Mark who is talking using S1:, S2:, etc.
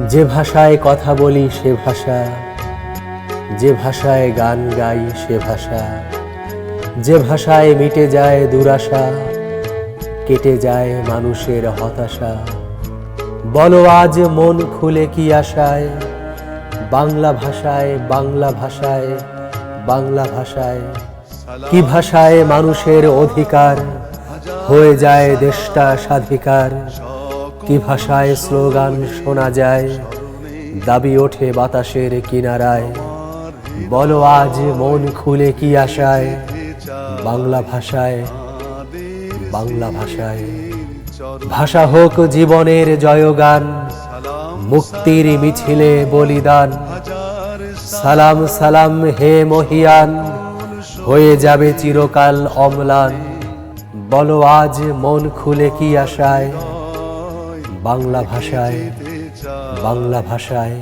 S1: যে ভাষায় কথা বলি সে ভাষা, যে ভাষায় গান গাই সে ভাষা, যে ভাষায় মিটে যায় দুরাশা, কেটে যায় মানুষের হতাশা। বলো, আজ মন খুলে কি আশায়? বাংলা ভাষায় বাংলা ভাষায় বাংলা ভাষায়। কি ভাষায় মানুষের অধিকার? হয়ে যায় দেশটা স্বাধিকার। কি ভাষায় স্লোগান শোনা যায়, দাবি ওঠে বাতাসের কিনারায়। বলো, আজ মন খুলে কি আশায়? বাংলা ভাষায় বাংলা ভাষায়। ভাষা হোক জীবনের জয়গান, মুক্তির মিছিলে বলিদান। সালাম সালাম হে মহিয়ান, হয়ে যাবে চিরকাল অম্লান। বলো, আজ মন খুলে কি আশায়? বাংলা ভাষায় বাংলা ভাষায়